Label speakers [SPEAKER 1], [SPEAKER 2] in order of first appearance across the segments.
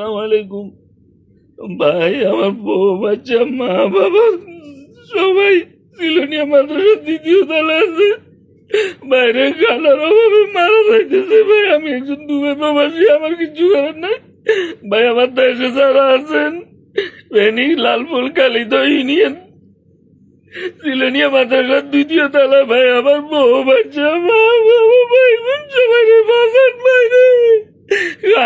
[SPEAKER 1] সালাম আলাইকুম। ভাই, আমার বউ, বাচ্চা, মা, বাবা, সবাই সিলোনিয়া মাদ্রাসার দ্বিতীয় তলা আছে। বাইরে খানার অভাবে মারা যাইতেছে। ভাই, আমি একজন দুবে প্রবাসী, আমার কিছু করার নাই। ভাই, আমার দেশে যারা আছেন ভেনি লালপুর কালিত ইউনিয়ন, সিলোনিয়া মাদ্রাসার দ্বিতীয় তলা ভাই, আমার বউ, বাচ্চা, মা, বাবা, ভাই সবাই রে। বাসান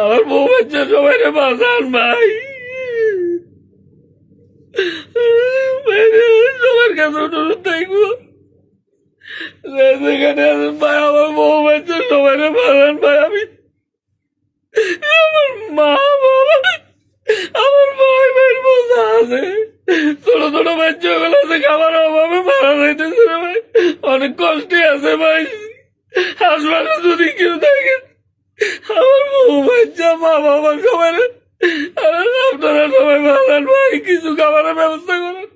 [SPEAKER 1] আমার বউ বাচ্চা সবাই বাঁচান ভাই। সবার কাছে অনুরোধ থাকব সেখানে আছেন ভাই, আমার বউ বাচ্চা সবাই বাঁচান ভাই, আমি আমার মা, বাবা, আমার ভাই ভাই বোঝা আছে। ছোট ছোট বাচ্চা গুলো আছে খাবার অভাবে মারা যাইতেছে ভাই, অনেক কষ্টে আছে ভাই। হাসপাতালে যদি কেউ থাকে বাবা সবাই আপনারা সবাই ভালো কিছু খাবারের ব্যবস্থা করেন।